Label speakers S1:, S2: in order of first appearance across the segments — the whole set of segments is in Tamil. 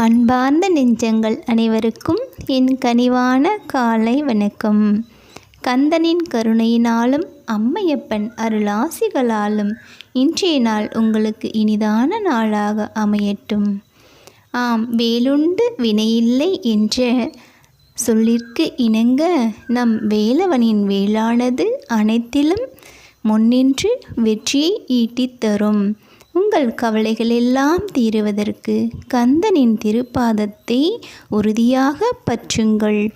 S1: அன்பார்ந்த நெஞ்சங்கள் அனைவருக்கும் என் கனிவான காலை வணக்கம். கந்தனின் கருணையினாலும் அம்மையப்பன் அருளாசிகளாலும் இன்றைய நாள் உங்களுக்கு இனிதான நாளாக அமையட்டும். ஆம் வேலுண்டு வினையில்லை என்ற சொல்லிற்கு இணங்க நம் வேலவனின் வேளானது அனைத்திலும் முன்னின்று வெற்றியை ஈட்டித் தரும். உங்கள் கவலைகள் எல்லாம் தீருவதற்கு கந்தனின் திருப்பாதத்தை உறுதியாக பற்றுங்கள்.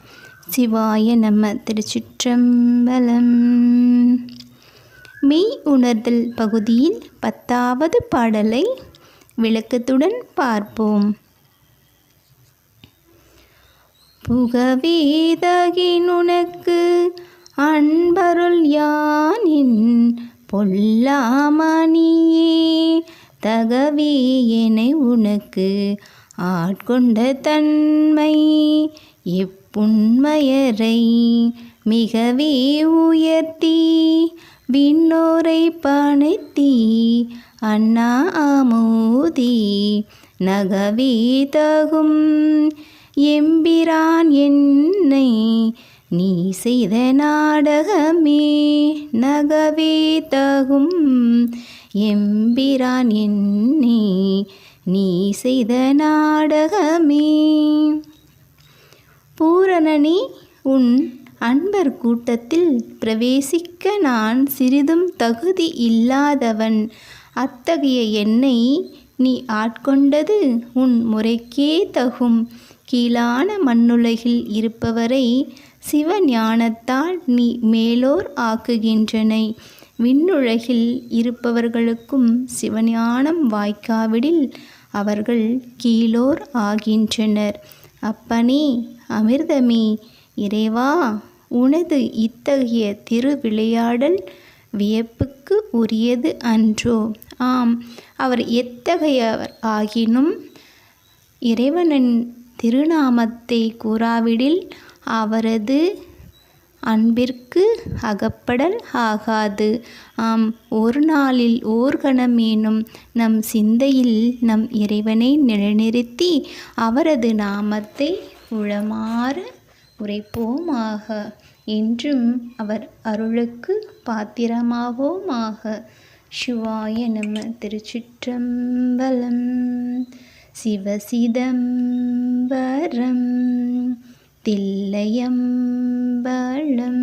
S1: சிவாய நம்ம திருச்சிற்றம்பலம். மெய் உணர்தல் பகுதியில் பத்தாவது பாடலை விளக்கத்துடன் பார்ப்போம். புகவேதகினுனக்கு அன்பருள் யானின் பொல்லாமணியே. தகவே உனக்கு ஆட்கொண்ட தன்மை. இப்புண்மையரை மிகவே உயர்த்தி விண்ணோரை பணித்தி அண்ணா அமோதி நகவே தகும். எம்பிரான் என்னை நீ செய்த நாடகமே நகவே தகும். எம்பிரான் என்னே நீ செய்த நாடகமே. பூரணனி உன் அன்பர் கூட்டத்தில் பிரவேசிக்க நான் சிறிதும் தகுதி இல்லாதவன். அத்தகைய என்னை நீ ஆட்கொண்டது உன் முறைக்கே தகும். கீழான மண்ணுலகில் இருப்பவரை சிவஞானத்தால் நீ மேலோர் ஆக்குகின்றனை. விண்ணுலகில் இருப்பவர்களுக்கும் சிவஞானம் வாய்க்காவிடில் அவர்கள் கீழோர் ஆகின்றனர். அப்பனே அமிர்தமே இறைவா உனது இத்தகைய திருவிளையாடல் வியப்புக்கு உரியது அன்றோ. ஆம் அவர் எத்தகையவர் ஆகினும் இறைவனின் திருநாமத்தை கூறாவிடில் அவரது அன்பிற்கு அகப்படல் ஆகாது. ஆம் ஒரு நாளில் ஓர்கணமேனும் நம் சிந்தையில் நம் இறைவனை நிலைநிறுத்தி அவரது நாமத்தை உளமாறு உரைப்போமாக. என்றும் அவர் அருளுக்கு பாத்திரமாவோமாக. சிவாய நம திருச்சிற்றம்பலம் சிவசிதம்பரம் தில்லையம் വെള്ളം